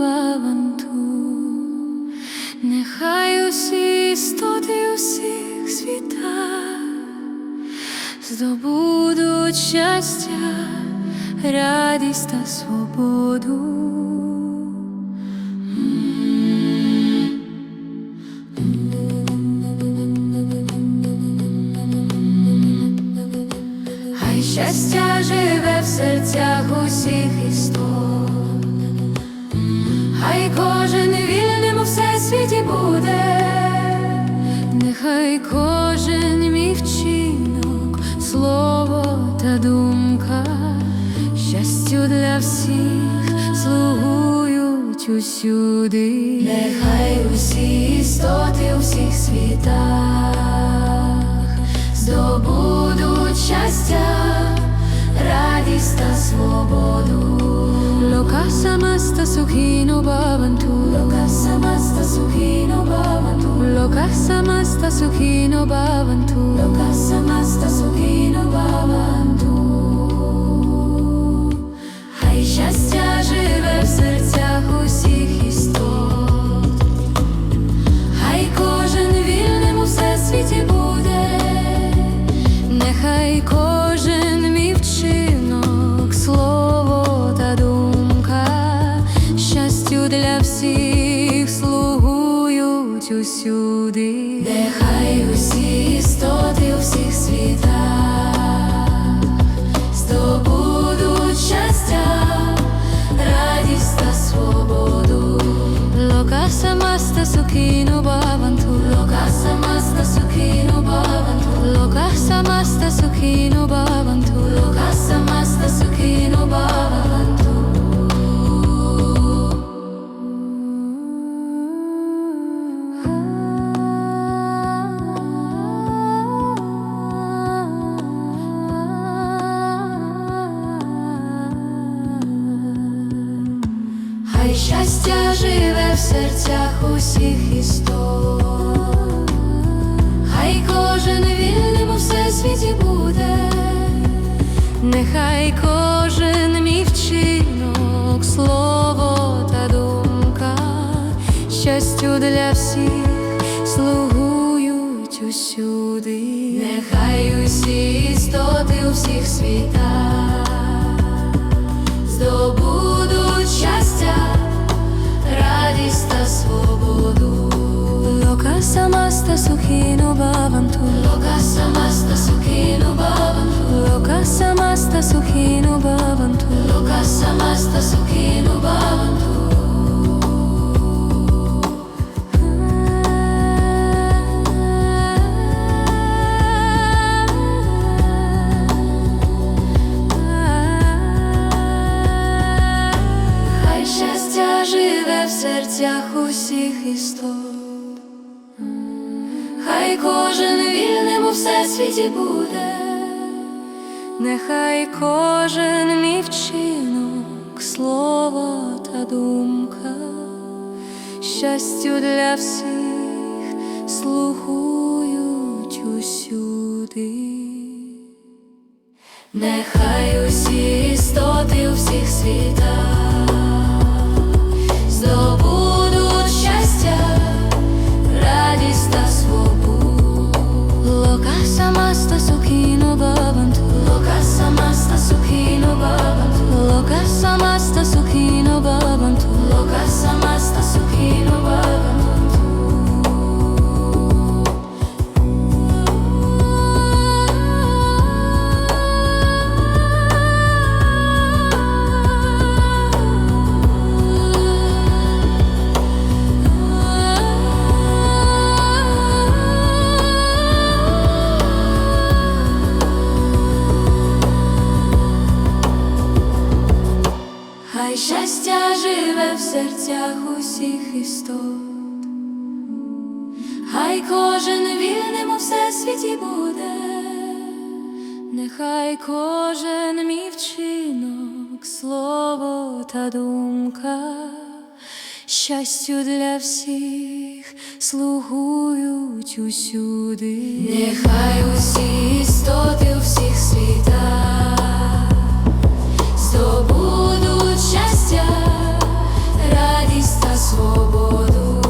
баванту, нехай усі істоти усіх світах здобудуть щастя, радість та свободу. Хай щастя живе в серцях кожен мій вчинок, слово та думка, щастю для всіх слугують усюди, нехай усі істоти у всіх світах здобудуть щастя, радість та свободу. Лока самаста сухіно баванту, лока самаста сухіно баванту, лока самаста сухіно баванту, лока самаста сухіно баванту. Хай щастя живе в серцях усіх істот. Хай кожен вільним у всесвіті буде, нехай кожен мій вчинок, слово та думка, щастю для всіх слугують усюди, нехай усі істоти у всіх світах здобудуть щастя, радість та свободу. Лока самаста сукіно баванту, лока самаста сукіно баванту, лока самаста сукіно щастя живе в серцях усіх істот, хай кожен вільним у всесвіті буде, нехай кожен мій вчинок, слово та думка, щастю для всіх слугують усюди, нехай усі істоти у всіх світах самаста сухіно баванту, лока самаста сухіно баванту, лока самаста сухіно баванту, хай кожен вільним у всесвіті буде, нехай кожен мій вчинок, слово та думка, щастю для всіх слухують усюди. Нехай усі істоти у всіх світах баванту, в серцях усіх істот, хай кожен вільним у всесвіті буде, нехай кожен мій вчинок, слово та думка, щастю для всіх слугують усюди, нехай усі істоти у всіх світах здобудуть щастя, свободу.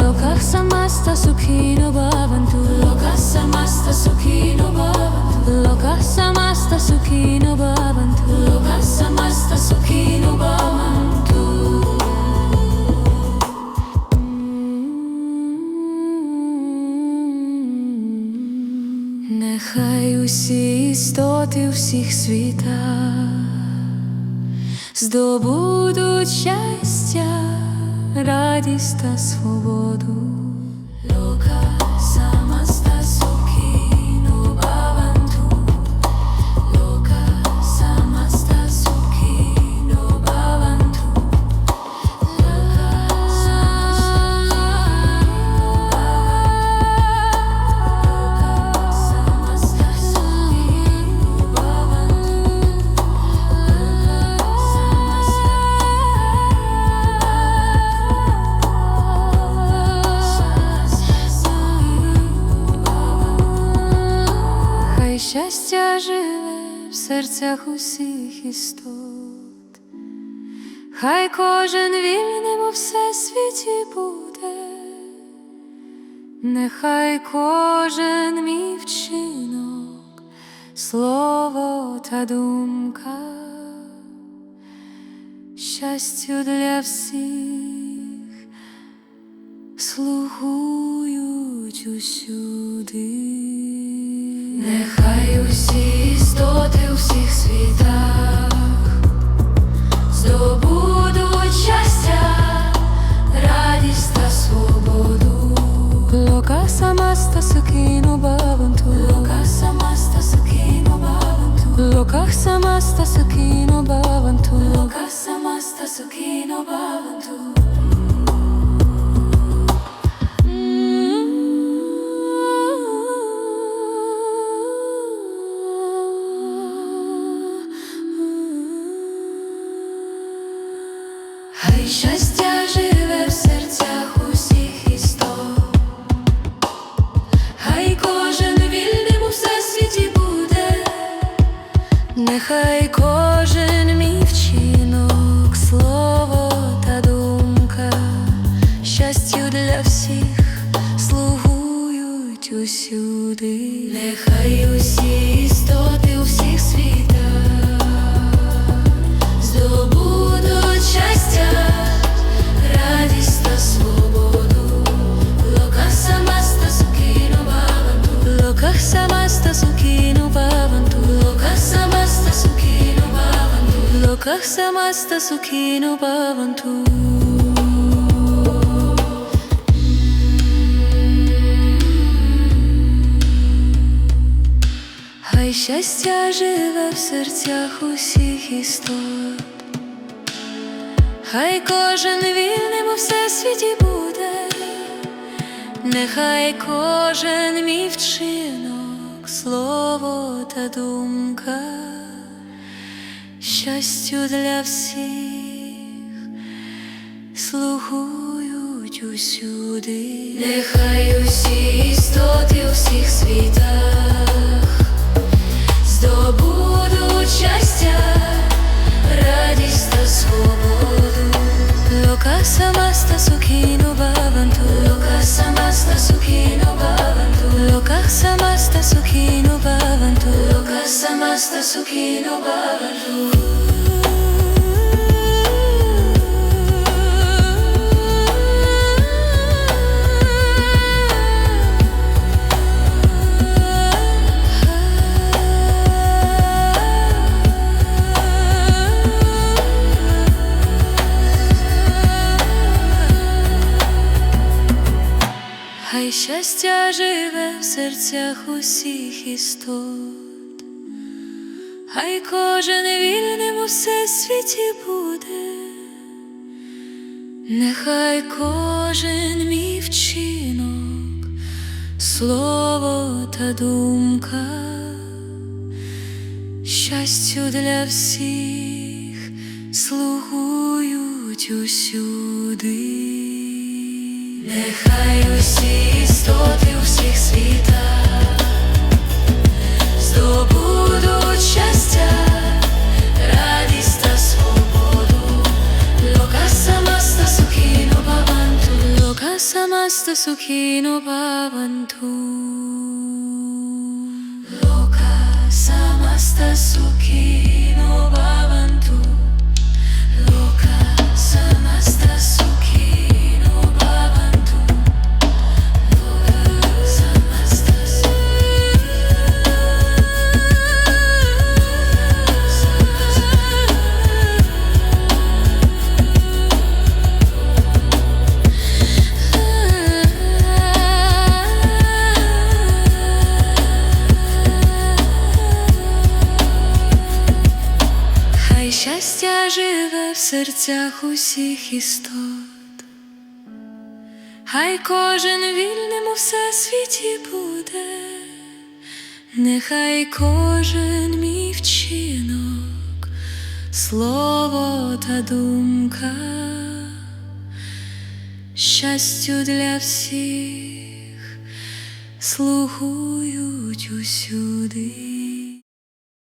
Lo casa masta sukino bavantu. Lo casa masta sukino bavantu. Lo casa masta sukino bavantu. Lo casa masta sukino bavantu. Нехай усі істоти всіх світах Здобудуть щастя радість та свободу. Серцях усіх істот, хай кожен вільним у всесвіті буде, нехай кожен мій вчинок, слово та думка, щастю для всіх слугують усюди. Нехай усі істоти у всіх світах здобудуть щастя, радість та свободу. Лока самаста сукіну баванту, Лока самаста сукіну баванту, Лока самаста сукіну баванту, Лока самаста сукіну баванту. Щастя живе в серцях усіх істот, хай кожен вільним у всесвіті буде, нехай кожен мій слово та думка, щастю для всіх слугують усюди, нехай усі істоти у всіх світах Лока самаста сукіну баванту. Хай щастя живе в серцях усіх істот, хай кожен вільним у всесвіті буде, нехай кожен мій вчинок, слово та думка, щастю для всіх. Слугують усюди, нехай усі істоти у всіх світах здобудуть щастя, радість та свободу. Лока самаста сукіну баванту, Лока самаста сукіну баванту, Лока самаста сукіну баванту, Лока самаста сукіну баванту. Серцях усіх істот, хай кожен вільним у всесвіті буде, нехай кожен мій вчинок, слово та думка, щастю для всіх слугують усюди. Нехай усі істоти у всіх світах самаста сукіну баванту. Лока серцях усіх істот. Хай кожен вільним у всесвіті буде, нехай кожен мій вчинок, слово та думка, щастю для всіх слугують усюди.